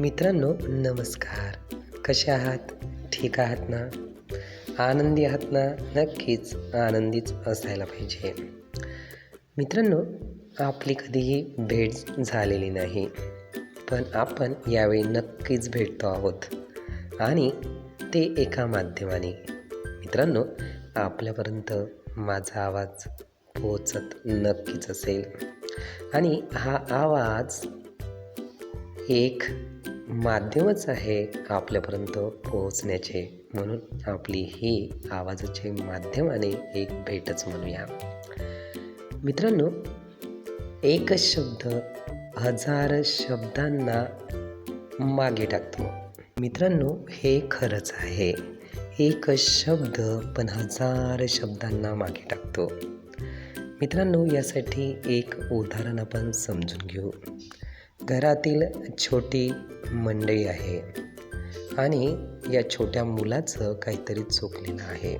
मित्रांनो नमस्कार. कसे आहात? ठीक आहात ना? आनंदी आहात ना? नक्कीच आनंदीच असायला पाहिजे. मित्रांनो आपली कधीही भेट झालेली नाही पण आपण यावेळी नक्कीच भेटतो आहोत. आणि ते एका माध्यमाने. मित्रांनो आपल्यापर्यंत माझा आवाज पोचत नक्कीच असेल. आणि हा आवाज एक माध्यमच आहे आपल्यापर्यंत पोहोचण्याचे? म्हणून आपली ही आवाजाचे माध्यमाने एक भेटच म्हणूया. मित्रांनो एकच शब्द हजार शब्दांना मागे टाकतो. मित्रांनो हे खरंच आहे. एकच शब्द पण हजार शब्दांना मागे टाकतो. मित्रांनो यासाठी एक उदाहरण आपण समजून घेऊ. घरातील छोटी मंडळी आहे आणि या छोट्या मुलाचं काहीतरी चुकलेलं आहे.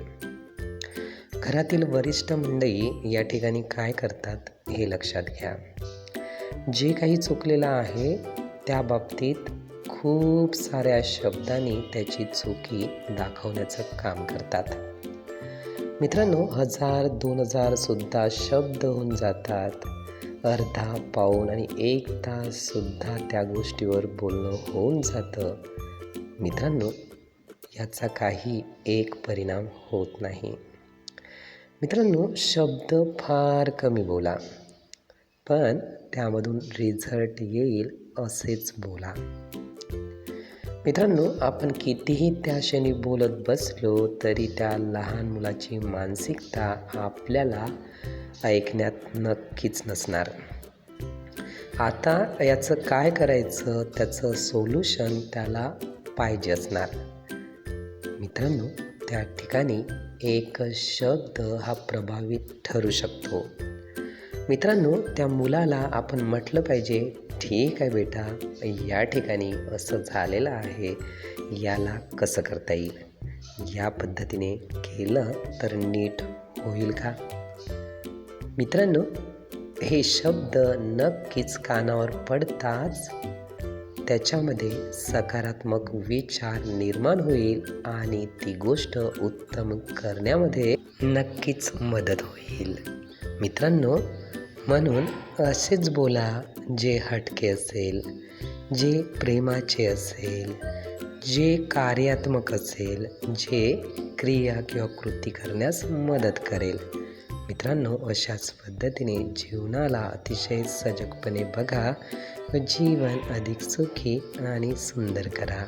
घरातील वरिष्ठ मंडळी या ठिकाणी काय करतात हे लक्षात घ्या. जे काही चुकलेलं आहे त्या बाबतीत खूप साऱ्या शब्दांनी त्याची चुकी दाखवण्याचं काम करतात. मित्रांनो हजार दोन हजारसुद्धा शब्द होऊन जातात. अर्धा पाऊण आणि एक ताससुद्धा त्या गोष्टीवर बोलणं होऊन जातं. मित्रांनो याचा काही एक परिणाम होत नाही. मित्रांनो शब्द फार कमी बोला पण त्यामधून रिझल्ट येईल असेच बोला. मित्रांनो आपण कितीही त्या क्षणी बोलत बसलो तरी त्या लहान मुलाची मानसिकता आपल्याला ऐकण्यात नक्कीच नसणार. आता याचं काय करायचं त्याचं सोल्युशन त्याला पाहिजे असणार. मित्रांनो त्या ठिकाणी एक शब्द हा प्रभावित ठरू शकतो. मित्रांनो त्या मुलाला आपण म्हटलं पाहिजे ठीक आहे बेटा या ठिकाणी असं झालेलं आहे याला कसं करता येईल? या पद्धतीने केलं तर नीट होईल का? मित्रांनो हे शब्द नक्कीच कानावर पडताच त्याच्यामध्ये सकारात्मक विचार निर्माण होईल आणि ती गोष्ट उत्तम करण्यामध्ये नक्कीच मदत होईल. मित्रांनो म्हणून असेच बोला जे हटके असेल जे प्रेमाचे असेल जे कार्यात्मक असेल जे क्रिया किंवा कृती करण्यास मदत करेल. मित्रांनो अशाच पद्धतीने जीवनाला अतिशय सजगपणे बघा व जीवन अधिक सुखी आणि सुंदर करा.